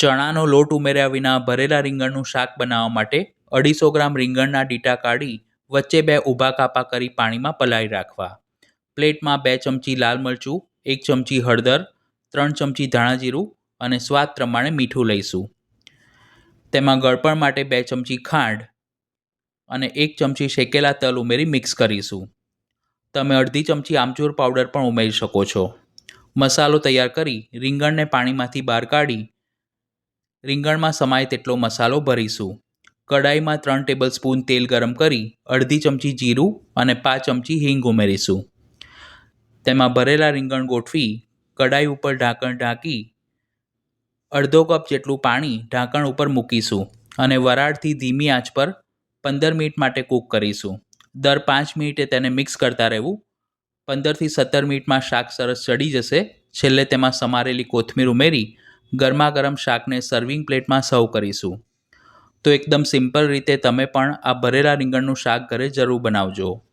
ચણાનો લોટ ઉમેર્યા વિના ભરેલા રીંગણનું શાક બનાવવા માટે અઢીસો ગ્રામ રીંગણના ડીટા કાઢી વચ્ચે બે ઊભા કાપા કરી પાણીમાં પલાળી રાખવા. પ્લેટમાં બે ચમચી લાલ મરચું, એક ચમચી હળદર, ત્રણ ચમચી ધાણા જીરું અને સ્વાદ પ્રમાણે મીઠું લઈશું. તેમાં ગળપણ માટે બે ચમચી ખાંડ અને એક ચમચી શેકેલા તલ ઉમેરી મિક્સ કરીશું. તમે અડધી ચમચી આમચૂર પાવડર પણ ઉમેરી શકો છો. મસાલો તૈયાર કરી રીંગણને પાણીમાંથી બહાર કાઢી રીંગણમાં સમાય તેટલો મસાલો ભરીશું. કડાઈમાં ત્રણ ટેબલ સ્પૂન તેલ ગરમ કરી અડધી ચમચી જીરું અને પાંચ ચમચી હિંગ ઉમેરીશું. તેમાં ભરેલા રીંગણ ગોઠવી કડાઈ ઉપર ઢાંકણ ઢાંકી અડધો કપ જેટલું પાણી ઢાંકણ ઉપર મૂકીશું અને વરાળથી ધીમી આંચ પર પંદર મિનિટ માટે કૂક કરીશું. દર પાંચ મિનિટે તેને મિક્સ કરતા રહેવું. પંદરથી સત્તર મિનિટમાં શાક સરસ ચડી જશે. છેલ્લે તેમાં સમારેલી કોથમીર ઉમેરી ગરમા ગરમ શાકને સર્વિંગ પ્લેટમાં સર્વ કરીશું. તો એકદમ સિમ્પલ રીતે તમે પણ આ ભરેલા રીંગણનું શાક ઘરે જરૂર બનાવજો.